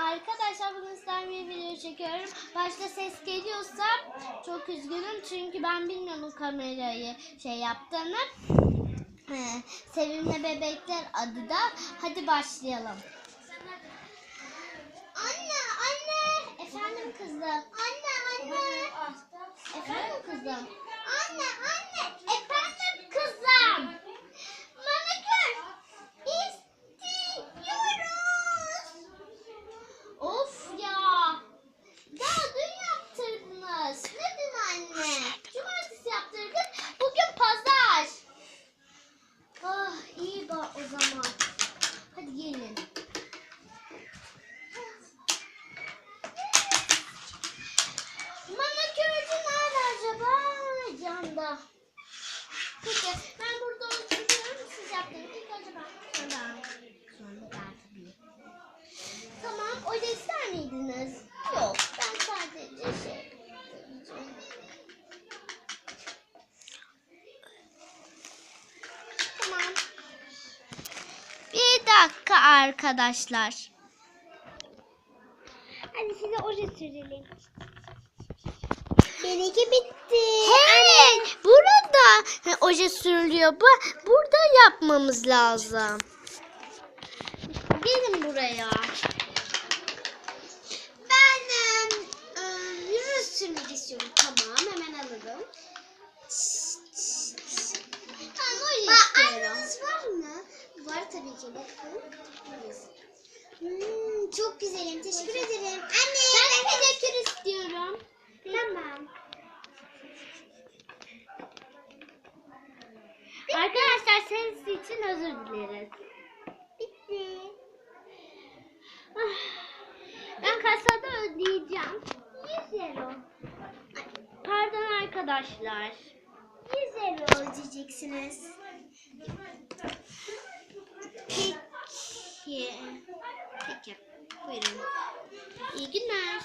Arkadaşlar bugün sizlerle bir video çekiyorum. Başta ses geliyorsa çok üzgünüm çünkü ben bilmiyorum kamerayı şey yaptığını. Ee, Sevimli Bebekler adı da. Hadi başlayalım. Anne, anne. Efendim kızım. Anne, anne. Efendim kızım. Anne, anne. Peki ben burada oturuyorum. Siz yaptınız. İlk önce ben sonra sonra ben tabii. Tamam o da ister miydiniz? Yok ben sadece şey. Tamam. Bir dakika arkadaşlar. Hadi size oje sürelim. Benimki bitti. Evet. Oje sürülüyor. Bu burada yapmamız lazım. Gelin buraya. Ben e, yürü sürmek istiyorum. Tamam hemen alalım. Tamam oje Ba istiyorum. aynanız var mı? Var tabii ki bakın. Hmm, çok güzelim. Teşekkür ederim. Anne. Ben de pedikür istiyorum. Tamam. Arkadaşlar ses için özür dileriz. Bitti. Ah, Ben kasada ödeyeceğim. 100 euro. Pardon arkadaşlar. 100 euro ödeyeceksiniz. Peki. Peki. Buyurun. İyi günler.